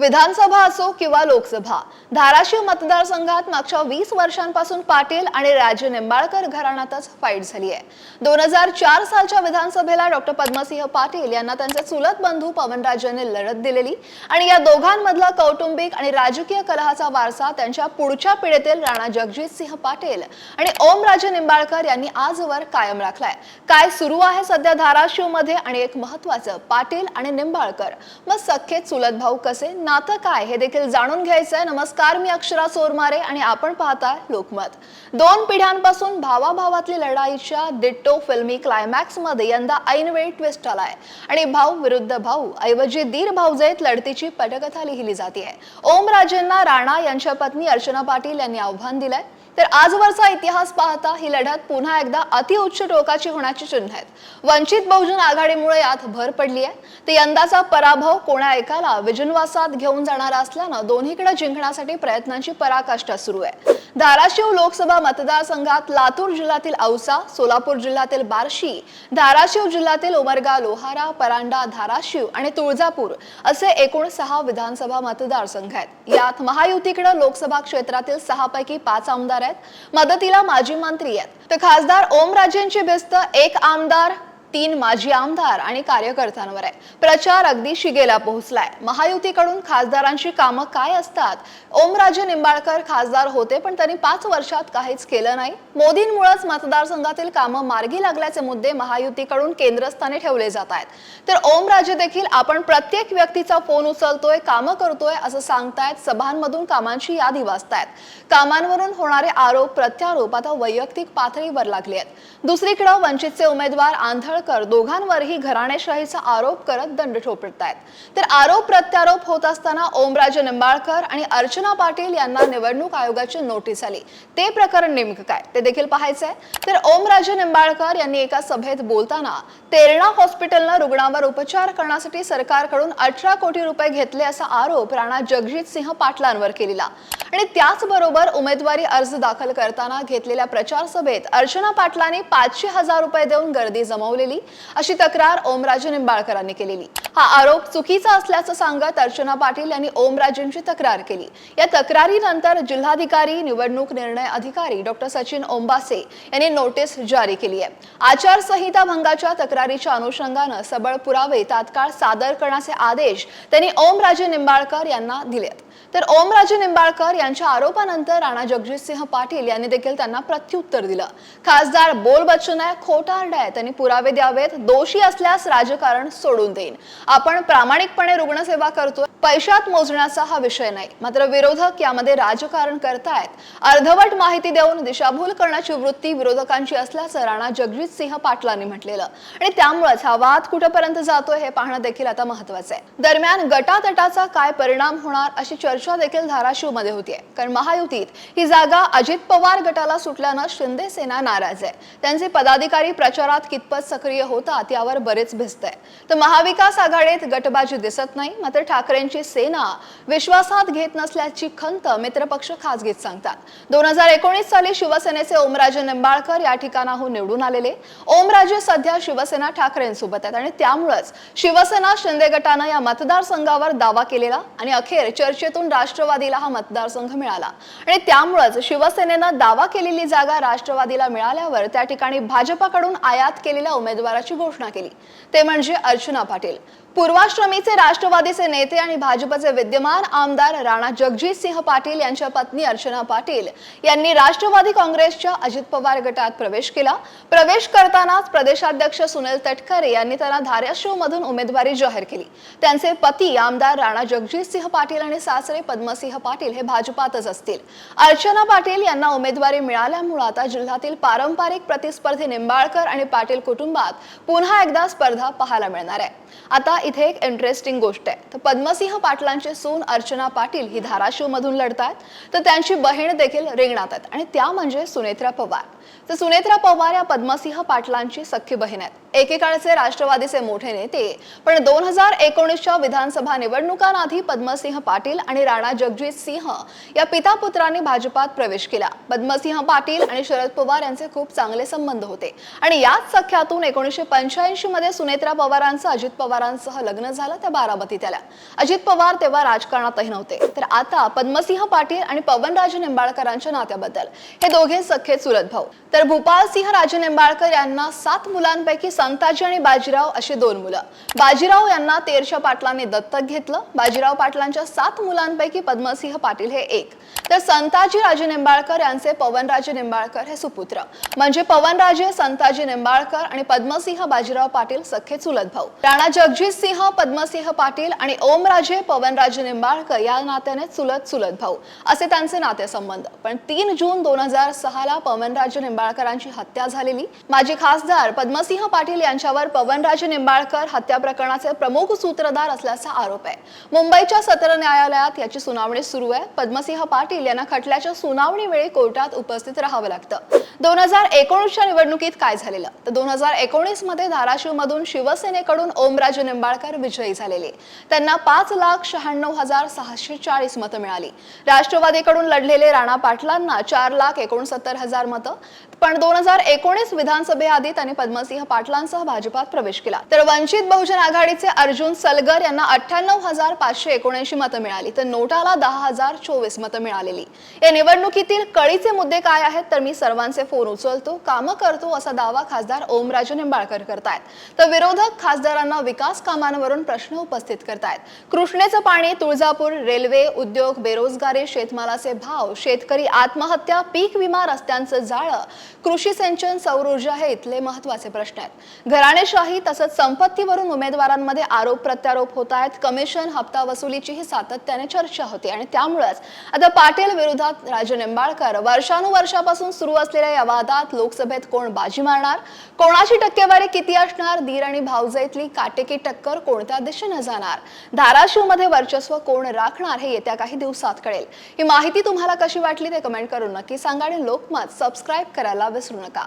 विधानसभा असो किंवा लोकसभा धाराशिव मतदारसंघात मागच्या वीस वर्षांपासून पाटील आणि राजे निंबाळकर घराण्यातच फाईट झाली आहे दोन हजार चार सालच्या विधानसभेला डॉक्टर पद्मसिंह पाटील यांना त्यांचे चुलत बंधू पवनराजांनी लढत दिलेली आणि या दोघांमधला कौटुंबिक आणि राजकीय कलहाचा वारसा त्यांच्या पुढच्या पिढीतील राणा जगजित सिंह पाटील आणि ओमराजे निंबाळकर यांनी आजवर कायम राखलाय. काय सुरू आहे सध्या धाराशिवमध्ये आणि एक महत्वाचं पाटील आणि निंबाळकर. मग सख्खे चुलत भाऊ कसे? नातं काय हे देखील जाणून घ्यायचंय. नमस्कार मी अक्षरा सोरमारे आणि आपण पाहताय लोकमत. दोन पिढ्यांपासून भावाभावातली लढाईच्या दिट्टो फिल्मी क्लायमॅक्समध्ये यंदा ऐनवेळी ट्विस्ट आलाय. आणि भाऊ विरुद्ध भाऊ ऐवजी दीर भाऊजेत लढतीची पटकथा लिहिली जाते ओम राजेंना राणा यांच्या पत्नी अर्चना पाटील यांनी आव्हान दिलंय. तर आजवरचा इतिहास पाहता ही लढत पुन्हा एकदा अतिउच्च टोकाची होण्याची चिन्ह आहेत. वंचित बहुजन आघाडीमुळे यात भर पडली आहे. तर यंदाचा पराभव कोणा एकाला विजनवासात घेऊन जाणारा असल्यानं दोन्हीकडे जिंकण्यासाठी प्रयत्नांची पराकाष्ठा सुरू आहे. धाराशिव लोकसभा मतदारसंघात लातूर जिल्ह्यातील औसा सोलापूर जिल्ह्यातील बार्शी धाराशिव जिल्ह्यातील उमरगा लोहारा परांडा धाराशिव आणि तुळजापूर असे एकूण सहा विधानसभा मतदारसंघ आहेत. यात महायुतीकडे लोकसभा क्षेत्रातील सहा पैकी पाच आमदार आहेत. मदतीला माजी मंत्री आहेत. तर खासदार ओमराजेंची भिस्त एक आमदार तीन माजी आमदार आणि कार्यकर्त्यांवर आहे. प्रचार अगदी शिगेला पोहोचलाय. महायुतीकडून खासदारांची कामं काय असतात? ओमराजे निंबाळकर खासदार होते पण त्यांनी पाच वर्षात काहीच केलं नाही. मोदींमुळेच मतदारसंघातील कामं मार्गी लागल्याचे मुद्दे महायुतीकडून केंद्रस्थानी ठेवले जात आहेत. तर ओमराजे देखील आपण प्रत्येक व्यक्तीचा फोन उचलतोय कामं करतोय असं सांगतायत सभांमधून कामांची यादी वाचतायत. कामांवरून होणारे आरोप प्रत्यारोप आता वैयक्तिक पातळीवर लागले आहेत. दुसरीकडे वंचितचे उमेदवार आंधळ आंधळकर दोघांवरही घराणेशाहीचा आरोप करत दंड ठोपतायत तर आरोप प्रत्यारोप होत असताना ओमराजे निंबाळकर आणि अर्चना पाटील यांना निवडणूक आयोगाची नोटीस आली. ते प्रकरण नेमकं काय? ते देखील पाहायचंय. तर ओमराजे निंबाळकर यांनी एका सभेत बोलताना तेरणा हॉस्पिटलनं रुग्णावर उपचार करण्यासाठी सरकारकडून अठरा कोटी रुपये घेतले असा आरोप राणा जगजित सिंह पाटलांवर केलेला. आणि त्याचबरोबर उमेदवारी अर्ज दाखल करताना घेतलेल्या प्रचार सभेत अर्चना पाटलांनी पाचशे हजार रुपये देऊन गर्दी जमवलेली अशी तक्रार ओमराजे निंबाळकरांनी केलेली. हा आरोप चुकीचा असल्याचं सांगत अर्चना पाटील यांनी ओमराजेंची तक्रार केली. या तक्रारीनंतर जिल्हाधिकारी निवडणूक निर्णय अधिकारी डॉक्टर सचिन ओंबासे यांनी नोटीस जारी केली आहे. आचारसंहिता भंगाच्या तक्रारीच्या अनुषंगानं सबळ पुरावे तात्काळ सादर करण्याचे आदेश त्यांनी ओमराजे निंबाळकर यांना दिलेत तर ओमराजे निंबाळकर यांच्या आरोपानंतर राणा जगजितसिंह पाटील यांनी देखील त्यांना प्रत्युत्तर दिलं. खासदार बोल बच्चन आहे खोटारडा आहे. त्यांनी पुरावे द्यावेत दोषी असल्यास राजकारण सोडून देईन. आपण प्रामाणिकपणे रुग्णसेवा करतोय. पैशात मोजण्याचा हा विषय नाही. मात्र विरोधक यामध्ये राजकारण करतायत. अर्धवट माहिती देऊन दिशाभूल करण्याची वृत्ती विरोधकांची असल्याचं राणा जगजित सिंह पाटलांनी म्हटलेलं. आणि त्यामुळेच हा वाद कुठपर्यंत जातोय हे पाहणं देखील आता महत्वाचं आहे. दरम्यान गटातटाचा काय परिणाम होणार अशी चर्चा देखील धाराशिवमध्ये होतीये. कारण महायुतीत ही जागा अजित पवार गटाला सुटल्यानं शिंदे सेना नाराज आहे. त्यांचे पदाधिकारी प्रचारात कितपत सक्रिय होतात यावर बरेच भिस्त आहे. तर महाविकास आघाडीत गटबाजी दिसत नाही. मात्र ठाकरेंची सेना विश्वासात घेत नसल्याची खंत मित्रपक्ष खासगीत सांगतात. दोन हजार एकोणीस साली शिवसेनेचे ओमराजे निंबाळकर या ठिकाणाहून निवडून आलेले. ओमराजे सध्या शिवसेना ठाकरेंसोबत आहेत आणि त्यामुळेच शिवसेना शिंदे गटानं या मतदारसंघावर दावा केलेला आणि अखेर चर्चेतून राष्ट्रवादीला हा मतदारसंघ मिळाला. आणि त्यामुळेच शिवसेनेनं दावा केलेली जागा राष्ट्रवादीला मिळाल्यावर त्या ठिकाणी भाजपाकडून आयात केलेल्या उमेदवाराची घोषणा केली. ते म्हणजे अर्चना पाटील. पूर्वाश्रमीचे राष्ट्रवादीचे नेते आणि भाजपचे विद्यमान आमदार राणा जगजित सिंह पाटील यांच्या पत्नी अर्चना पाटील यांनी राष्ट्रवादी काँग्रेसच्या अजित पवार गटात प्रवेश केला. प्रवेश करतानाच प्रदेशाध्यक्ष सुनील तटकरे यांनी त्यांना धाराशिव मधून उमेदवारी जाहीर केली. त्यांचे पती आमदार राणा जगजित सिंह पाटील आणि सासरे पद्मसिंह पाटील हे भाजपातच असतील. अर्चना पाटील यांना उमेदवारी मिळाल्यामुळे आता जिल्ह्यातील पारंपरिक प्रतिस्पर्धी निंबाळकर आणि पाटील कुटुंबात पुन्हा एकदा स्पर्धा पाहायला मिळणार आहे. आता इथे एक इंटरेस्टिंग गोष्ट आहे. तर पद्मसिंह पाटलांचे सून अर्चना पाटील ही धाराशिव मधून लढतात तर त्यांची बहीण देखील रिंगणात आहेत. आणि त्या म्हणजे सुनेत्रा पवार. तर सुनेत्रा पवार या पद्मसिंह पाटलांची सख्खी बहीण आहेत. एकेकाळचे राष्ट्रवादीचे मोठे नेते पण दोन हजार एकोणीसच्या विधानसभा निवडणुकांआधी पद्मसिंह पाटील आणि राणा जगजित सिंह या पिता पुत्रांनी भाजपात प्रवेश केला. पद्मसिंह पाटील आणि शरद पवार यांचे खूप चांगले संबंध होते. आणि याच सख्यातून एकोणीसशे पंच्याऐंशी मध्ये सुनेत्रा पवारांचं अजित पवारांसह लग्न झालं त्या बारामतीत आल्या. अजित पवार तेव्हा राजकारणातही नव्हते. तर आता पद्मसिंह पाटील आणि पवनराजे निंबाळकरांच्या नात्याबद्दल हे दोघे सख्खे चुलत भाऊ. तर भूपाल सिंह राजे निंबाळकर यांना सात मुलांपैकी संताजी आणि बाजीराव अशी दोन मुलं. बाजीराव यांना तेरच्या पाटलांनी दत्तक घेतलं. बाजीराव पाटलांच्या सात मुलांपैकी पद्मसिंह पाटील हे एक. तर संताजी राजे निंबाळकर यांचे पवनराजे निंबाळकर हे सुपुत्र. म्हणजे पवनराजे संताजी निंबाळकर आणि पद्मसिंह बाजीराव पाटील सख्खे चुलत भाऊ राणा जगजित सिंह पद्मसिंह पाटील आणि ओमराजे पवनराजे निंबाळकर या नात्याने चुलत चुलत भाऊ असे त्यांचे नातेसंबंध. पण तीन जून दोन हजार सहा ला पवनराजे निंबाळकरांची हत्या झालेली. माजी खासदार पद्मसिंह पाटील पाटील यांच्यावर पवनराजे निंबाळकर हत्या प्रकरणाचे प्रमुख सूत्रधार असल्याचा आरोप आहे. मुंबईच्या सत्र न्यायालयात याची सुनावणी सुरू आहे. पद्मसिंह पाटील यांना खटल्याच्या सुनावणीवेळी कोर्टात उपस्थित राहावं लागतं. दोन हजार एकोणीसच्या निवडणुकीत काय झालेलं? तर दोन हजार एकोणीसमध्ये धाराशिव मधून शिवसेनेकडून ओमराजे निंबाळकर विजयी झालेले. त्यांना पाच लाख शहाण्णव हजार सहाशे चाळीस मतं मिळाली. राष्ट्रवादीकडून लढलेले राणा पाटलांना चार लाख एकोणसत्तर हजार मतं. पण दोन हजार एकोणीस विधानसभेआधी त्यांनी पद्मसिंह मतांसह भाजपात प्रवेश केला. तर वंचित बहुजन आघाडीचे अर्जुन सलगर यांना अठ्ठ्याण्णव हजार पाचशे एकोणऐंशी मतं मिळाली. तर नोटाला दहा हजार चोवीस मतं मिळालेली. या निवडणुकीतील कळीचे मुद्दे काय आहेत? तर मी सर्वांचे फोन उचलतो. कामं करतो असा दावा खासदार ओमराजे निंबाळकर करतायत. तर विरोधक खासदारांना विकास कामांवरून प्रश्न उपस्थित करतायत. कृष्णेचं पाणी तुळजापूर रेल्वे उद्योग बेरोजगारी शेतमालाचे भाव शेतकरी आत्महत्या पीक विमा रस्त्यांचं जाळं कृषी सिंचन सौर ऊर्जा हे इथले महत्त्वाचे प्रश्न आहेत. घराणेशाही तसंच संपत्तीवरून उमेदवारांमध्ये आरोप प्रत्यारोप होत आहेत. कमिशन हप्ता वसुलीचीही सातत्याने चर्चा होती आणि त्यामुळेच आता पाटील विरोधात राजे निंबाळकर वर्षानुवर्षापासून सुरू असलेल्या या वादात लोकसभेत कोण बाजी मारणार? कोणाची टक्केवारी किती असणार? दीर आणि भावजाईतली काटेकी टक्कर कोणत्या दिशेने जाणार? धाराशिवमध्ये वर्चस्व कोण राखणार हे येत्या काही दिवसात कळेल. ही माहिती तुम्हाला कशी वाटली ते कमेंट करून नक्की सांगा आणि लोकमत सबस्क्राईब करायला विसरू नका.